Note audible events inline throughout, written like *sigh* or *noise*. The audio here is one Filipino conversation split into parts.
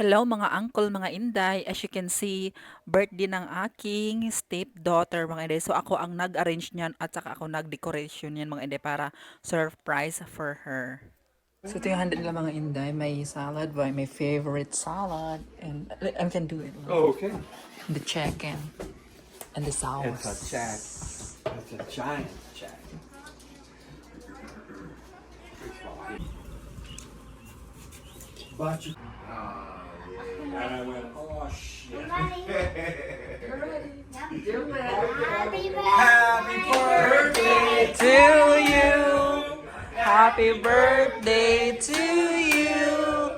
Hello mga uncle, mga inday. As you can see, birthday ng aking stepdaughter mga inday. So ako ang nag-arrange niyan at saka ako nag-decoration niyan mga inday para surprise for her. So ito yung handa nila mga inday. May salad by my favorite salad. And I can do it. Oh, okay. The chicken. And the sauce. It's a check. It's a giant check. But you. And I went, oh shit. *laughs* Happy Happy birthday to you. Happy birthday to you.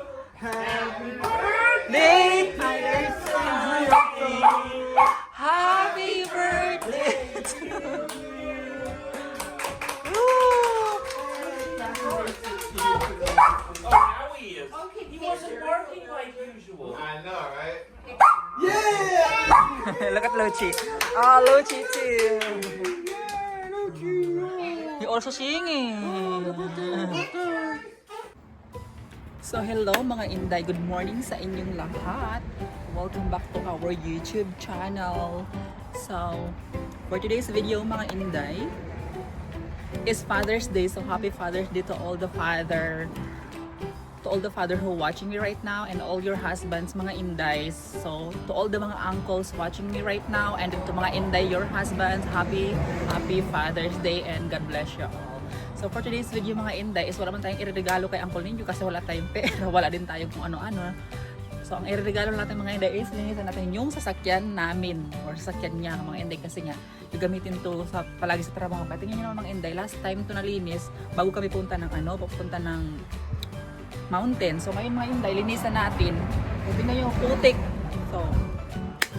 Hello mga Inday, good morning sa inyong lahat. Welcome back to our YouTube channel. So, for today's video mga Inday, is Father's Day. So happy Father's Day to all the father to all the father who watching me right now and all your husbands, mga indays. So, to all the mga uncles watching me right now and to mga inday, your husbands, happy, happy Father's Day and God bless you all. So, for today's video mga inday is wala man tayong iregalo kay Uncle Ninyo kasi wala tayong pera, *laughs* wala din tayong kung ano-ano. So, ang iregalo natin mga inday is linisan natin yung sasakyan namin or sasakyan niya mga inday kasi nga gagamitin to sa palagi sa trabaho. Kaya tingnan naman mga inday, last time to nalinis bago kami punta ng ano, papunta ng mountain. So ngayon mga inday, linisan natin. So tingnan nyo, putik. So,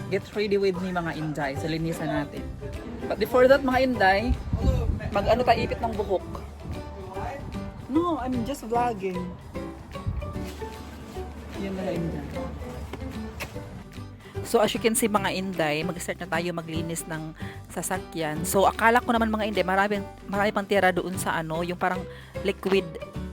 get ready with me mga inday. So linisan natin. But before that mga inday, mag ano tayo ipit ng buhok. No, I'm just vlogging. Yan mga inday. So as you can see mga inday, mag-start na tayo maglinis ng sasakyan. So akala ko naman mga inday, marami, marami pang tira doon sa ano, yung parang liquid,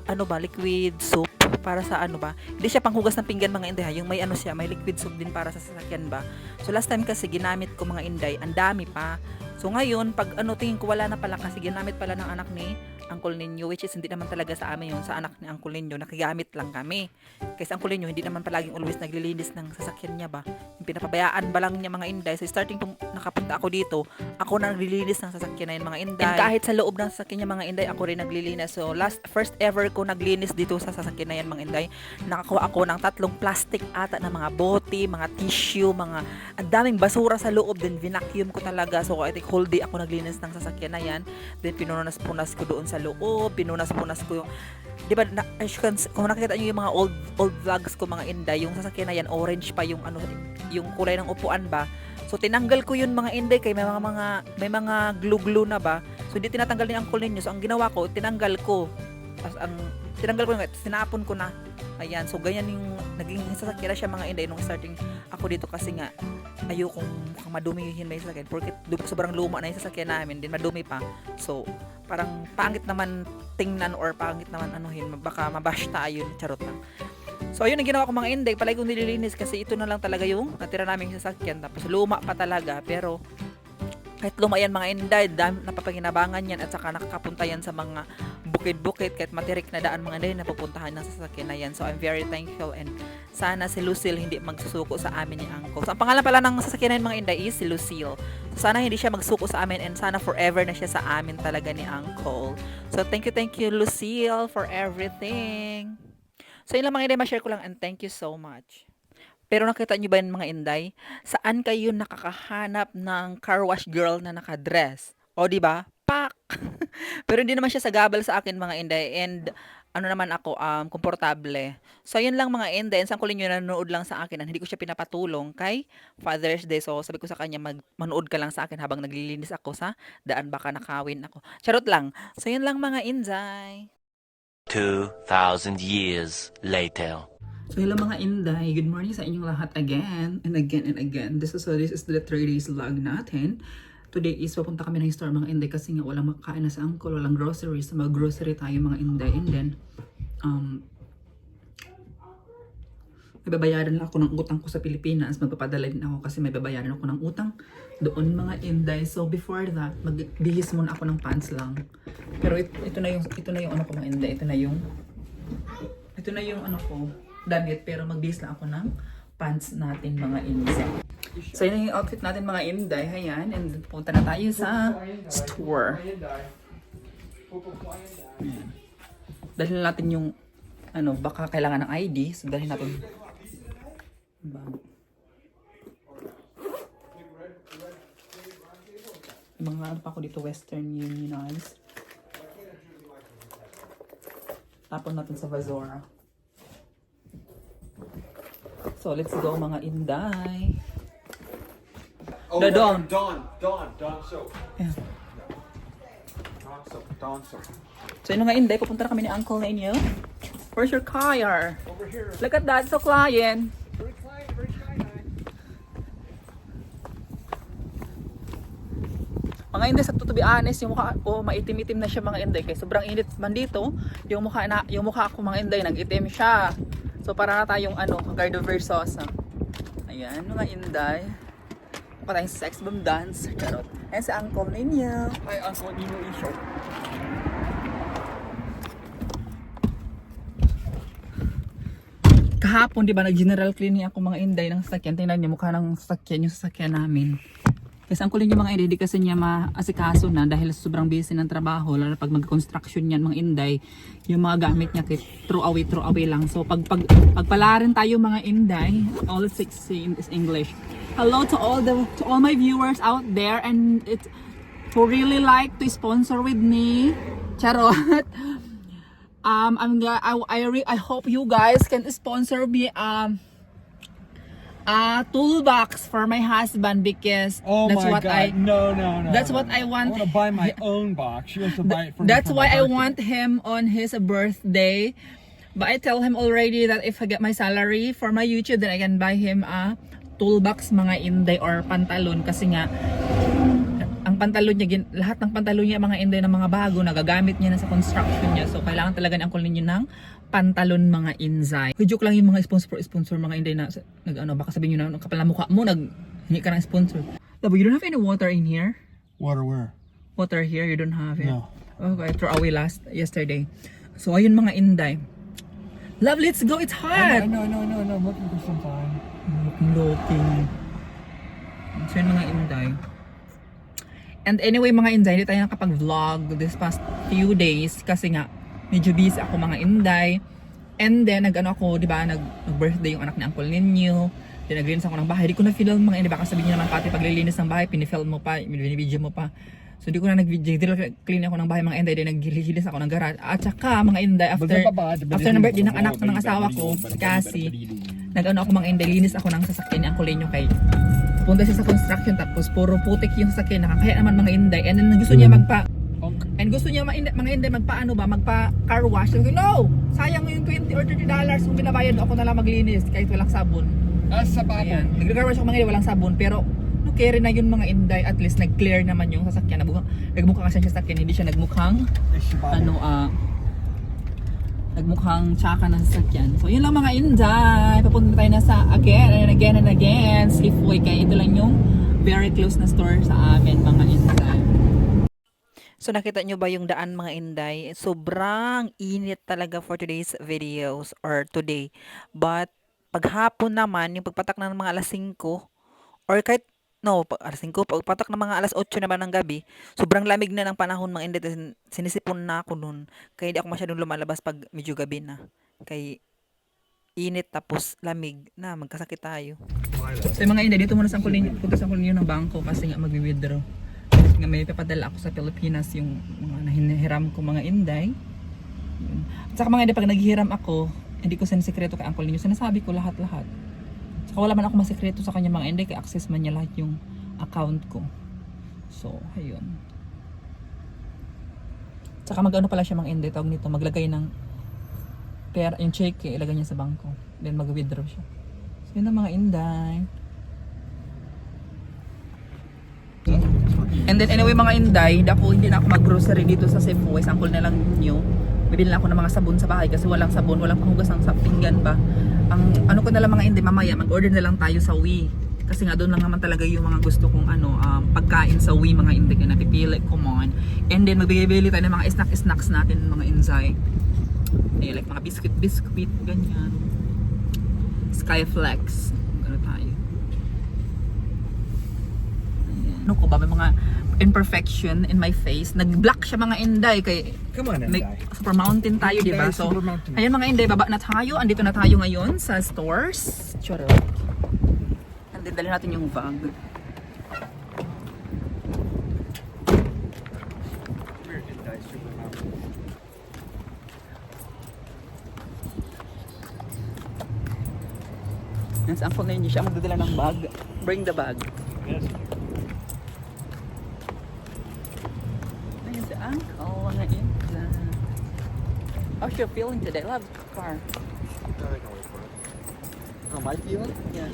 ano ba, liquid soap para sa ano ba. Hindi siya panghugas ng pinggan mga inday, ha? yung may ano siya, may liquid soap din para sa sasakyan ba. So last time kasi ginamit ko mga inday, ang dami pa. So ngayon, pag ano tingin ko wala na pala kasi ginamit pala ng anak ni Uncle Ninyo, which is hindi naman talaga sa amin yun, sa anak ni Uncle Ninyo, nakigamit lang kami. Kasi Uncle Ninyo, hindi naman palaging always naglilinis ng sasakyan niya ba. Yung pinapabayaan ba lang niya mga inday. So starting kung nakapunta ako dito, ako na naglilinis ng sasakyan na yun mga inday. And kahit sa loob ng sasakyan niya mga inday, ako rin naglilinis. So last, first ever ko naglinis dito sa sasakyan na yan mga inday. Nakakuha ako ng tatlong plastic ata na mga bote, mga tissue, mga ang daming basura sa loob. Then vinacuum ko talaga. So I think whole day ako naglinis ng sasakyan na yan. Then pinunas-punas ko doon sa loob. Pinunas-punas ko yung di ba na, can, kung nakikita niyo yung mga old old vlogs ko mga inday, yung sasakyan na yan orange pa yung ano yung kulay ng upuan ba. So tinanggal ko yun mga inday kay may mga mga may mga glue-glue na ba. So hindi tinatanggal ni Uncle ninyo. So ang ginawa ko, tinanggal ko. Tapos ang tinanggal ko yung sinapon ko na. Ayan, so ganyan yung naging sasakyan na siya mga inday nung starting ako dito kasi nga ayokong mukhang madumihin may sasakyan. Porque sobrang luma na yung sasakyan namin, din madumi pa. So, parang pangit naman tingnan or pangit naman anuhin, baka mabash tayo, charot lang. So, ayun ang ginawa ko mga inday, palagi kong nililinis kasi ito na lang talaga yung natira naming sasakyan. Tapos luma pa talaga, pero kahit luma yan mga inday, dam, napapaginabangan yan at saka nakakapunta yan sa mga bukid-bukid kahit matirik na daan mga inday napupuntahan ng sasakyan na yan. So I'm very thankful and sana si Lucille hindi magsusuko sa amin ni Uncle. So ang pangalan pala ng sasakyan na mga inday is si Lucille. So sana hindi siya magsuko sa amin and sana forever na siya sa amin talaga ni Uncle. So thank you, thank you Lucille for everything. So yun lang mga inday, ma-share ko lang and thank you so much. Pero nakita nyo ba yun mga inday? Saan kayo nakakahanap ng car wash girl na nakadress? O di ba? Pak! *laughs* Pero hindi naman siya sagabal sa akin mga inday and ano naman ako, um, komportable. So, yun lang mga inday. And saan ko nyo nanonood lang sa akin. and Hindi ko siya pinapatulong kay Father's Day. So, sabi ko sa kanya, mag manood ka lang sa akin habang naglilinis ako sa daan baka nakawin ako. Charot lang. So, yun lang mga inday. 2,000 years later. So hello mga Inday, good morning sa inyong lahat again and again and again. This is so this is the 3 days vlog natin. Today is papunta kami ng store mga Inday kasi nga walang makakain na sa uncle, walang groceries. So mag-grocery tayo mga Inday and then um babayaran ako ng utang ko sa Pilipinas. Magpapadala din ako kasi may babayaran ako ng utang doon mga Inday. So before that, magbihis muna ako ng pants lang. Pero ito, ito na yung ito na yung ano ko mga Inday. Ito na yung ito na yung ano ko damit pero magbihis lang ako ng pants natin mga Inday. So yun yung outfit natin mga Inday. Ayan. And punta na tayo sa store. Ayan. Dalhin na natin yung ano, baka kailangan ng ID. So, dalhin natin. Bag. Mga ano pa ako dito, Western Unionize. Tapon natin sa Vazora. So, let's go mga Inday. Oh, The Dawn. Dawn. Dawn. Dawn soap. Yeah. Dawn soap. Dawn soap. So, yun mga Inday, pupunta na kami ni Uncle na inyo. Where's your car? Over here. Look at that, so client. Very quiet. Very quiet. Mga Inday, sa to be honest, yung mukha ko maitim-itim na siya mga Inday. Kaya sobrang init man dito, yung mukha, na, yung mukha ko mga Inday, nag-itim siya. So para na tayong ano, Gardo Versosa. Ayan, mga Inday. Mukha tayong sex bomb dance. Charot. Ayan si Uncle ninyo. Hi, Uncle Nino Isho. Kahapon, di ba, nag-general cleaning ako mga Inday ng sasakyan. Tingnan niyo, mukha ng sasakyan yung sasakyan namin. Kasi ang kulit yung mga Inday, kasi niya maasikaso na dahil sobrang busy ng trabaho. Lalo pag mag-construction yan mga Inday, yung mga gamit niya kay throw away, throw away lang. So pag, pag pagpalarin tayo mga Inday, all six in is English. Hello to all the to all my viewers out there and it who really like to sponsor with me. Charot. *laughs* Um, I'm I, I, re- I hope you guys can sponsor me um a toolbox for my husband because Oh that's my what god! I no, no, no. that's no. what I want. I want to buy my own box. She wants to buy it for. That's why I want him on his birthday. But I tell him already that if I get my salary for my YouTube, then I can buy him a toolbox mga inday or pantalon kasi nga ang pantalon niya, gin- lahat ng pantalon niya mga inday ng mga bago, nagagamit niya na sa construction niya. So, kailangan talaga ni Uncle ninyo ng pantalon mga inzay. Joke lang yung mga sponsor, sponsor mga inday na, nag, ano, baka sabihin nyo na, kapal na mukha mo, nag, hingi ka ng sponsor. Labo, you don't have any water in here? Water where? Water here, you don't have it? No. Okay, throw away last, yesterday. So, ayun mga inday. Love, let's go, it's hot! I know, I know, I know, I know. I'm looking for some time. Looking, looking. So, yun mga inday. And anyway, mga inday, hindi tayo nakapag-vlog this past few days kasi nga, medyo busy ako mga inday. And then, nag-ano ako, di ba, nag- nag-birthday yung anak ni Uncle ninyo. Then, naglinis ako ng bahay. Di ko na film mga inday. Baka sabihin niyo naman, pati paglilinis ng bahay, pinifilm mo pa, binibideo mo pa. So, di ko na nag-video. Clean ako ng bahay mga inday. Then, naglilinis ako ng garage. At saka, mga inday, after, after ng birthday ng anak ng asawa ko, si Cassie, nag-ano ako mga inday, linis ako ng sasakyan ni Uncle Lenyo kay punta siya sa construction tapos puro putik yung sasakyan nakakaya naman mga inday and then gusto niya magpa gusto niya mga inday, mga inday magpa ano ba magpa car wash Sabi ko, no sayang yung 20 or 30 dollars kung binabayad mo, ako na lang maglinis kahit walang sabon Ah, sa babo. nag-car wash ako mga inday walang sabon pero no carry na yun mga inday at least nag-clear naman yung sasakyan nagmukhang, nagmukhang kasi siya sasakyan hindi siya nagmukhang ano ah nagmukhang tsaka ng sasakyan. So, yun lang mga inday. Papunta tayo na sa again and again and again. Safeway. Kaya ito lang yung very close na store sa amin mga inday. So, nakita nyo ba yung daan mga inday? Sobrang init talaga for today's videos or today. But, paghapon naman, yung pagpatak ng mga alas 5 or kahit No, alas 5, pagpatak ng mga alas 8 naman ng gabi, sobrang lamig na ng panahon mga inday. Sin- Sinisipon na ako nun. Kaya hindi ako masyadong lumalabas pag medyo gabi na. Kay init tapos lamig na magkasakit tayo. So mga inday, dito muna sa kulin, punta sa kulin ng bangko kasi nga magwi-withdraw. Nga may papadala ako sa Pilipinas yung mga nahinihiram ko mga inday. Yun. At saka mga inday, pag naghihiram ako, hindi ko sinisikreto kay Uncle ninyo. Sinasabi ko lahat-lahat. Saka wala man ako masikreto sa kanya mga inday, kay access man niya lahat yung account ko. So, ayun. Saka mag-ano pala siya mga inday, tawag nito, maglagay ng pera, yung check, eh, ilagay niya sa bangko. Then mag-withdraw siya. So, yun ang mga inday. Then anyway mga inday, hindi ako, hindi na ako mag-grocery dito sa Safeway. Sample na lang nyo. Bibili na ako ng mga sabon sa bahay kasi walang sabon, walang panghugas ng sa pinggan ba. ang ano ko na lang mga hindi mamaya mag-order na lang tayo sa Wii kasi nga doon lang naman talaga yung mga gusto kong ano um, pagkain sa Wii mga hindi kaya napipili come on and then magbibili tayo ng mga snack snacks natin mga inzay eh, like mga biscuit biscuit ganyan Skyflex gano'n tayo Ayan. ano ko ba may mga imperfection in my face nag-black siya mga inday kay Come on, may, Inday. Super Mountain tayo, di ba? So, ayun mga inday, baba na tayo. Andito na tayo ngayon sa stores. Charo. Andito dali natin yung bag. Yan sa uncle na yun, siya magdadala ng bag. Bring the bag. Ayun How's your feeling today? Love the car. Oh, How am I feeling? Yeah.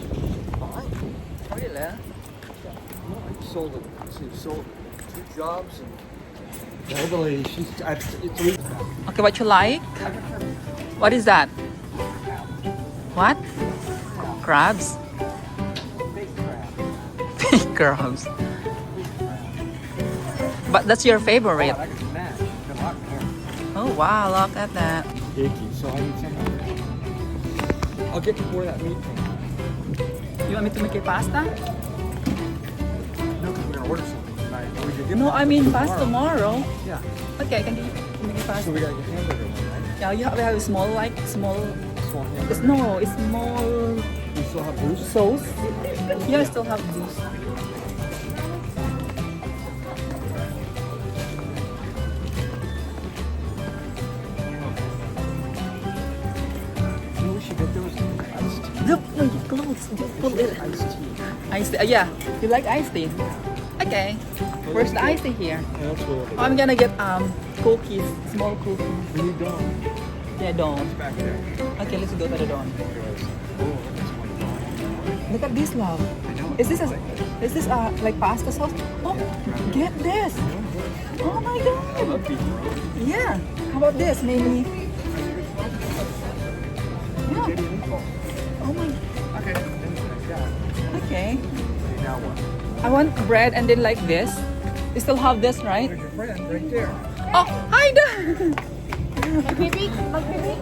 Fine. Really? Oh, I sold it. She sold two jobs and Beverly, she's I, it's. Okay, what you like? What is that? What? Crabs? Big crabs. *laughs* Big Crabs. But that's your favorite. Oh, Oh wow, look at that. Icky, so I need some. I'll get before that meat. You want me to make a pasta? No, because we're gonna order something tonight. We could get No, I mean pasta tomorrow. tomorrow. Yeah. Okay, can you make a So we gotta get hamburger one, right? Yeah, you have, we have a small like small. Small It's, no, it's small We still have boost. sauce. *laughs* Yeah, I still have these. Tea. Uh, yeah, you like iced tea? Okay. Where's the iced tea here? Yeah, that's what I'm gonna get um cookies, small cookies. We Dawn. Yeah. Back there. Okay, let's go to the Dawn. Oh, that's one Dawn. Look at this, love. Is this a, is this uh like pasta sauce? Oh, get this. Oh my god. love beef bro. Yeah. How about this? Maybe. Yeah. Oh my. Okay. Okay. Now what? I want bread and then like this. You still have this, right? There's your friend right there. Oh, hi da. Magbibig, magbibig.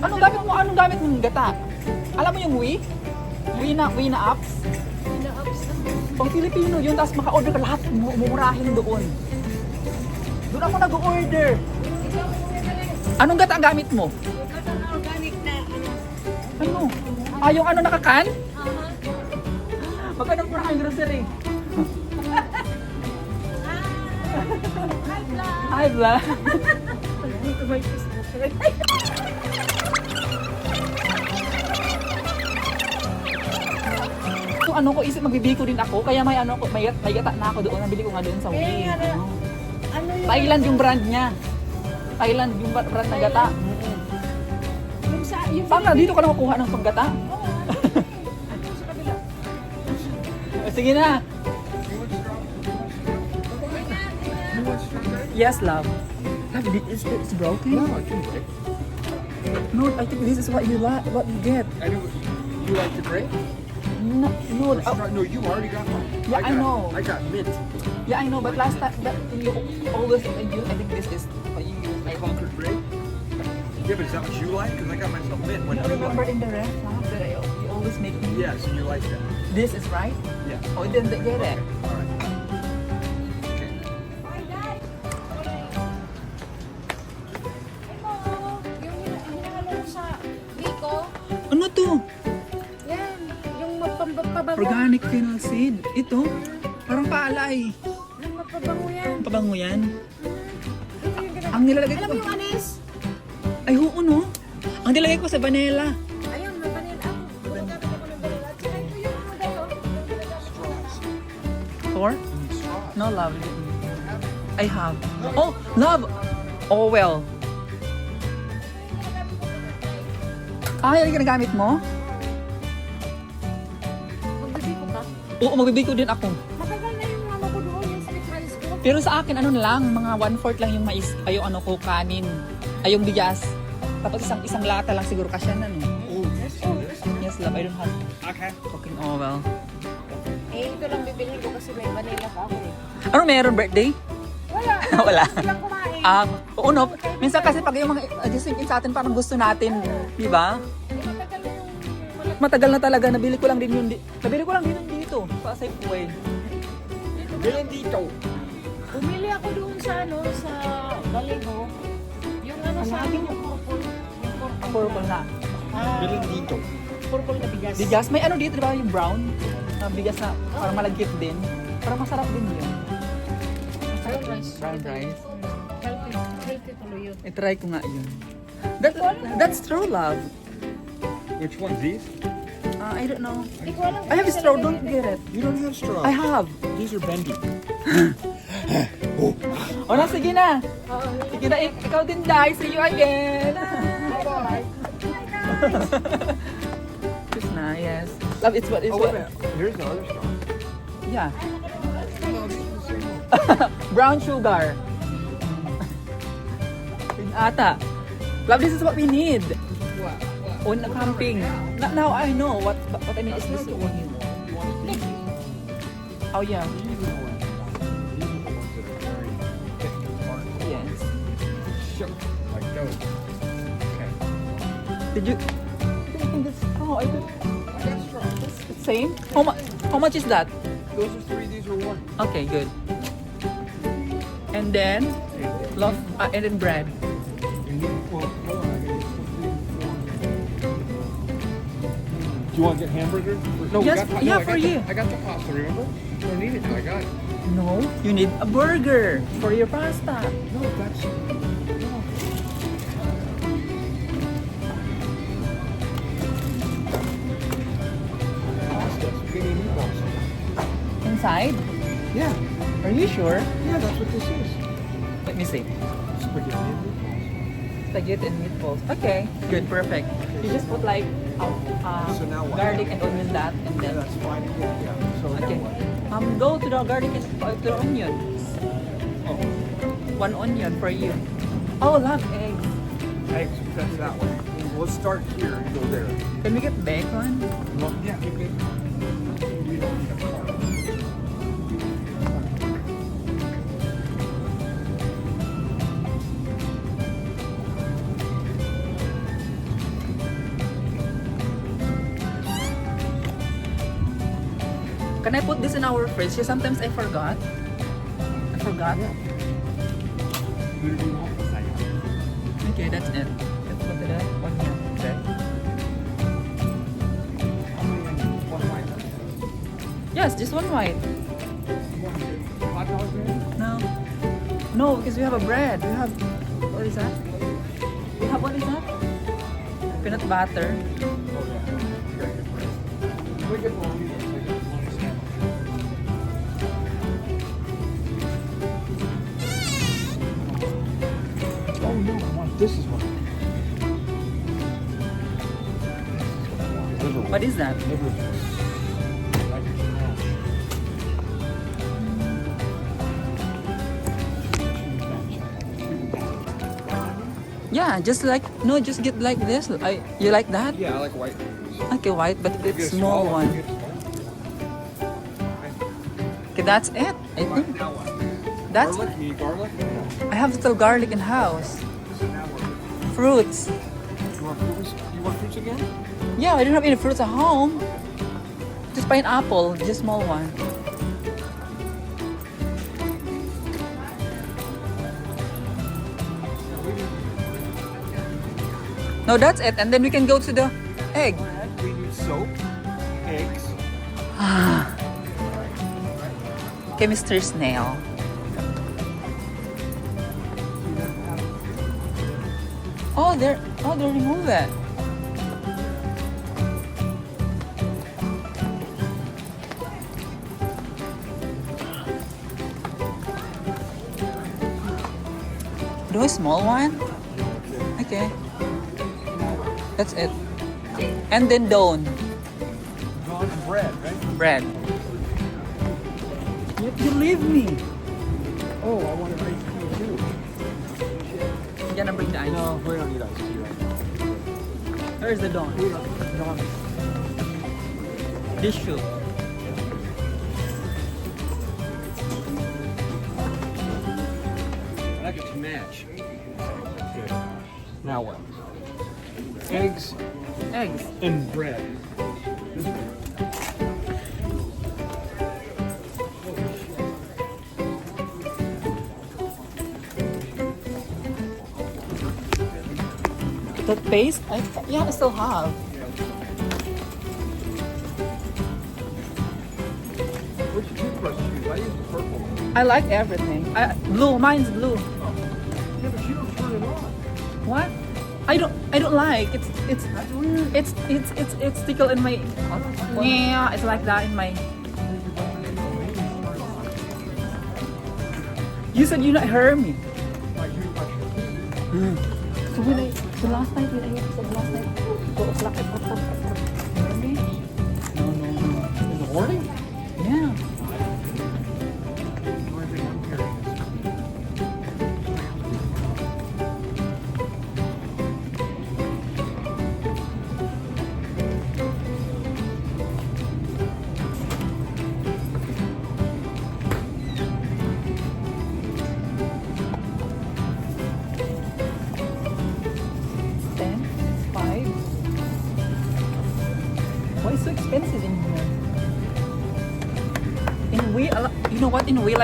Anong gamit mo? Anong gamit mong gata? Alam mo yung Wii? Wii na, Wii na apps? Ina-ups na. Pang Filipino yun, tapos maka-order ka lahat, mu- mumurahin doon. Doon ako nag-order. Anong gata ang gamit mo? Na organic na ano. Ano? Ah, yung ano nakakan? Magkano po na grocery? Hi, vlog. Hi, Bla. Dito may Facebook. Kung ano ko, isip magbibiko din ako, kaya may ano ko, may, may gata na ako doon, nabili ko nga doon sa Kaya Wii. nga na- Ano? Ano yung... Thailand yung brand niya. Thailand yung brand ng gata. Yung sa... Yung Saan? Dito ka nakukuha ng panggata? Sige na. Yes, love. Love, is it's broken? No, I can break. No, I think this is what you like, what you get. I know. You like the grape? No, no, It's uh, not- no, you already got one. Yeah, I got, know. I got mint. yeah, I know, but last time, that you always, I use- I think this is what you use. I conquered grape. Yeah, but is that what you like? Because I got myself mint. What You do remember like? in the restaurant that I, you always make me, Yes, and you like that. This is right? Yes. Oh, then they get it. All right. Biko. Ano to? Yan. Yung magpabango. Organic fennel seed. Ito, parang paalay. Yung magpabango yan. Pabango yan. Ang nilalagay Alam ko, mo yung anis? ay oo no. Ang nilalagay ko sa vanilla. Or? No, love. I have. Oh, love. Oh, well. Ah, yan yung ginagamit mo? Magbibiko ka? Oo, magbibiko din ako. Matagal na yung mama ko doon, yung sa high school. Pero sa akin, ano na lang, mga one-fourth lang yung mais, ay yung ano ko, kanin, ay yung bigas. Tapos isang isang lata lang siguro kasya na, no? ice, love. I don't have Okay. cooking oil. Eh, ito lang bibilhin ko kasi may vanilla pa ako eh. Ano meron birthday? Wala. *laughs* Wala. Silang kumain. Ah, oo no. Minsan kasi pag yung mga adjusting in sa atin parang gusto natin, di ba? Eh, matagal na yung wala. Matagal na talaga, nabili ko lang din yun. di- Nabili ko lang din yun dito, sa Safeway. Bilhin dito. Bumili ako doon sa ano, sa Galigo. Yung ano sa akin, yung purple. Yung purple. Purple na. Ah, Bilhin dito. purple na bigas. Bigas, may ano dito, di ba? Yung brown. Ah, bigas na parang malagkit din. Parang masarap din yun. Brown rice. Brown rice. Healthy, healthy tuloy yun. I-try ko nga yun. That, that's true love. Which one's these? Uh, I don't know. Alam I have a straw, don't get it. You don't have straw. I have. These are bendy. *gasps* O na, sige na. Sige na, ik- ikaw din, Dai. See you again. It's *laughs* nice, yes. Love, it's what, it's Oh, what. wait a minute. Here's the other straw. Yeah. *laughs* Brown sugar. Ata. Love, this is what we need. On a camping. Na- Now I know what what I mean is this. Oh yeah. Yes. Like those. Did you? Oh, I the same. How much? How much is that? Those are three, these are one. Okay, good. And then, love, uh, and then bread. You need, well, hold on, I gotta get Do you want to get hamburgers? No, we Yes, got pa- yeah, no, I for got you. I got the pasta, remember? You don't need it I got it. No, you need a burger for your pasta. No, that's... Inside? Yeah, Are you sure? yeah, that's what this is. Let me see. Spaghetti and meatballs. Spaghetti and meatballs. Okay, good, perfect. You just put like uh, So garlic and onion that, and Yeah, then that's fine. Yeah, yeah. So okay. Um, go to the garlic and uh, to the onion. Oh, One onion for you. Oh, love eggs. eggs, that's that one. Well, start here and go there. Can we get bacon? Well, yeah, you Can I put this in our fridge? Because sometimes I forgot. I forgot. Okay, that's it. Yes, just one white. No. No, because we have a bread. We have what is that? We have what is that? Peanut butter. This is what I want. What is that? Yeah, just like no, just get like this. I you like that? Yeah, I like white. Okay, white, but it's a small one. Small Okay, that's it. I think uh, that's. garlic? You need garlic? No. I have still garlic in house. So now what? Fruits. You want fruits? You want fruits again? Yeah, I don't have any fruits at home. Just pineapple, just small one. No, that's it. And then we can go to the egg. We need soap, eggs. Ah. Okay, Mr. Snail. Oh, they're oh they remove it. Do a small one? Okay. That's it. And then don Gone bread, right? bread. You, you leave me. Oh, I want You gonna bring the ice. No, we don't need ice tea right now. Where's the don? Don. Tissue. I like it to match. Now what? Eggs Eggs. and bread. Toothpaste? I, yeah, I still have. Your toothbrush use? I use the purple. I like everything. I, blue, mine's blue. Yeah, but you don't turn it on. What? I don't I don't like. It's it's That's weird. it's it's it's it's tickle in my yeah, it's like that in my You said you not heard me. My the last night when I said last night go o'clock at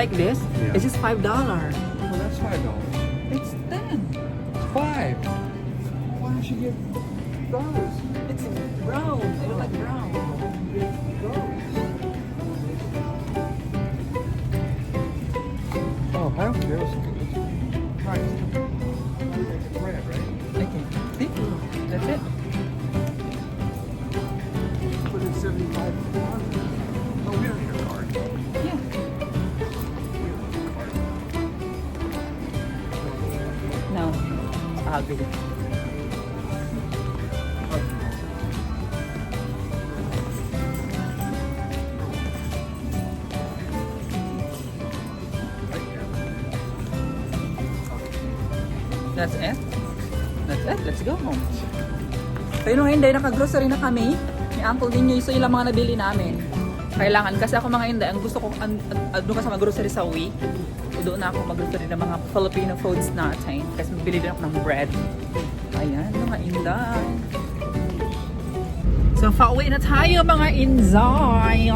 like this, Yeah. it's just five dollar. Well, that's five dollars. It's ten. Five. Why don't you get those? It's brown. I don't like brown. Oh, I don't care. It's good. Right. Hindi, naka-grocery na kami. Ni Uncle ninyo, so ilang mga nabili namin. Kailangan, kasi ako mga hindi, ang gusto ko, an, an, doon ka sa mag-grocery sa Uwi, doon na ako mag-grocery ng mga Filipino foods natin. Kasi bibili din ako ng bread. Ayan, mga inday. So, pauwi na tayo mga inday.